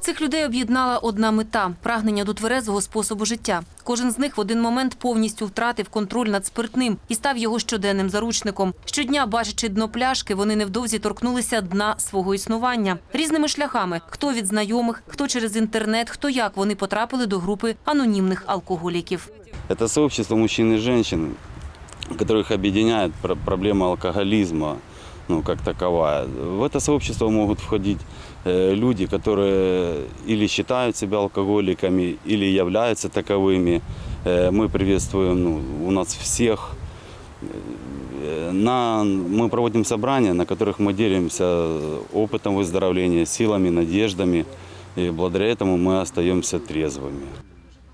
Цих людей об'єднала одна мета прагнення до тверезого способу життя. Кожен з них в один момент повністю втратив контроль над спиртним і став його щоденним заручником. Щодня, бачачи дно пляшки, вони невдовзі торкнулися дна свого існування різними шляхами: хто від знайомих, хто через інтернет, хто як вони потрапили до групи анонімних алкоголіків. Это сообщество мужчин и женщин, которых объединяет пр- проблема алкоголизма, ну, как таковая. В это сообщество могут входить э, люди, которые или считают себя алкоголиками, или являются таковыми. Э, мы приветствуем ну, у нас всех. Э, На, мы проводим собрания, на которых мы делимся опытом выздоровления, силами, надеждами. И благодаря этому мы остаемся трезвыми.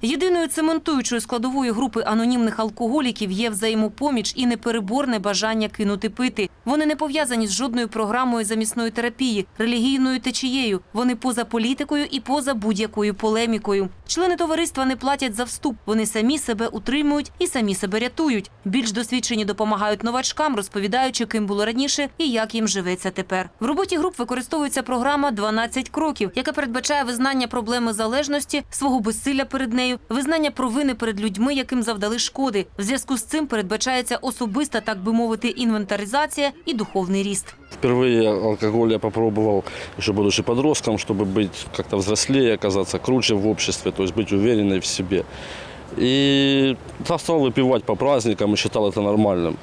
Єдиною цементуючою складовою групи анонімних алкоголіків є взаємопоміч і непереборне бажання кинути пити. Вони не пов'язані з жодною програмою замісної терапії, релігійною течією. Вони поза політикою і поза будь-якою полемікою. Члени товариства не платять за вступ. Вони самі себе утримують і самі себе рятують. Більш досвідчені допомагають новачкам, розповідаючи, ким було раніше і як їм живеться тепер. В роботі груп використовується програма «12 кроків, яка передбачає визнання проблеми залежності, свого безсилля перед нею, визнання провини перед людьми, яким завдали шкоди. В зв'язку з цим передбачається особиста, так би мовити, інвентаризація і духовний ріст. Впервые алкоголь я попробовал, еще будучи подростком, чтобы быть как-то взрослее, оказаться круче в обществе, то есть быть уверенной в себе. И да, стал выпивать по праздникам и считал это нормальным.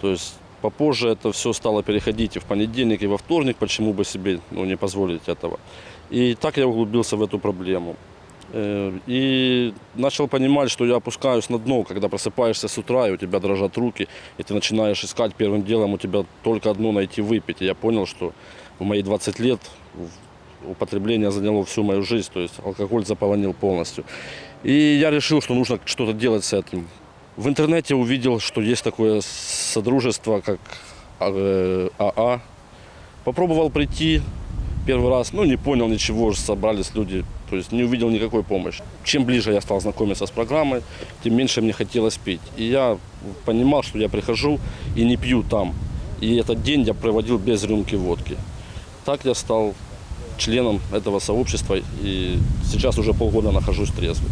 То есть попозже это все стало переходить и в понедельник, и во вторник, почему бы себе ну, не позволить этого. И так я углубился в эту проблему. Э, И начал понимать, что я опускаюсь на дно, когда просыпаешься с утра, и у тебя дрожат руки, и ты начинаешь искать первым делом, у тебя только одно найти выпить. И я понял, что в мои 20 лет в- употребление заняло всю мою жизнь, то есть алкоголь заполонил полностью. И я решил, что нужно что-то делать с этим. В интернете увидел, что есть такое содружество, как э, АА. Попробовал прийти первый раз, ну не понял ничего, собрались люди, то есть не увидел никакой помощи. Чем ближе я стал знакомиться с программой, тем меньше мне хотелось пить. И я понимал, что я прихожу и не пью там. И этот день я проводил без рюмки водки. Так я стал членом этого сообщества и сейчас уже полгода нахожусь трезвым.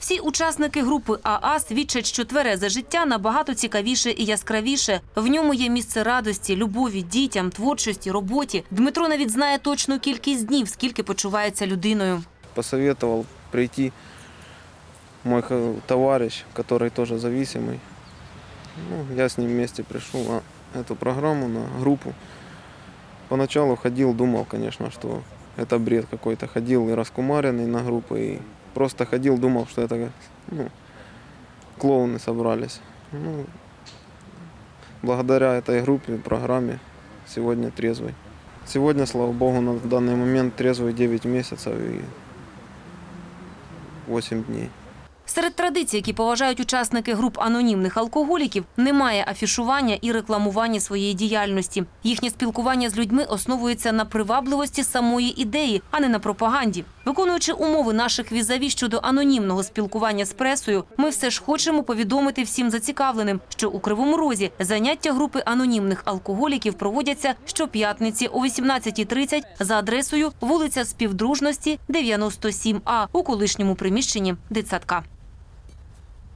Всі учасники групи АА свідчать, що тверезе життя набагато цікавіше і яскравіше. В ньому є місце радості, любові, дітям, творчості, роботі. Дмитро навіть знає точну кількість днів, скільки почувається людиною. посоветовал прийти мой х- товарищ, который тоже зависимый. Ну, я с ним вместе пришел на эту программу, на группу. Поначалу ходил, думал, конечно, что это бред какой-то. Ходил и раскумаренный на группы, и просто ходил, думал, что это ну, клоуны собрались. Ну, благодаря этой группе, программе, сегодня трезвый. Сегодня, слава богу, на данный момент трезвый 9 месяцев и 8 дней. Серед традицій, які поважають учасники груп анонімних алкоголіків, немає афішування і рекламування своєї діяльності. Їхнє спілкування з людьми основується на привабливості самої ідеї, а не на пропаганді. Виконуючи умови наших візаві щодо анонімного спілкування з пресою, ми все ж хочемо повідомити всім зацікавленим, що у Кривому Розі заняття групи анонімних алкоголіків проводяться щоп'ятниці о 18.30 за адресою вулиця Співдружності, 97А у колишньому приміщенні дитсадка.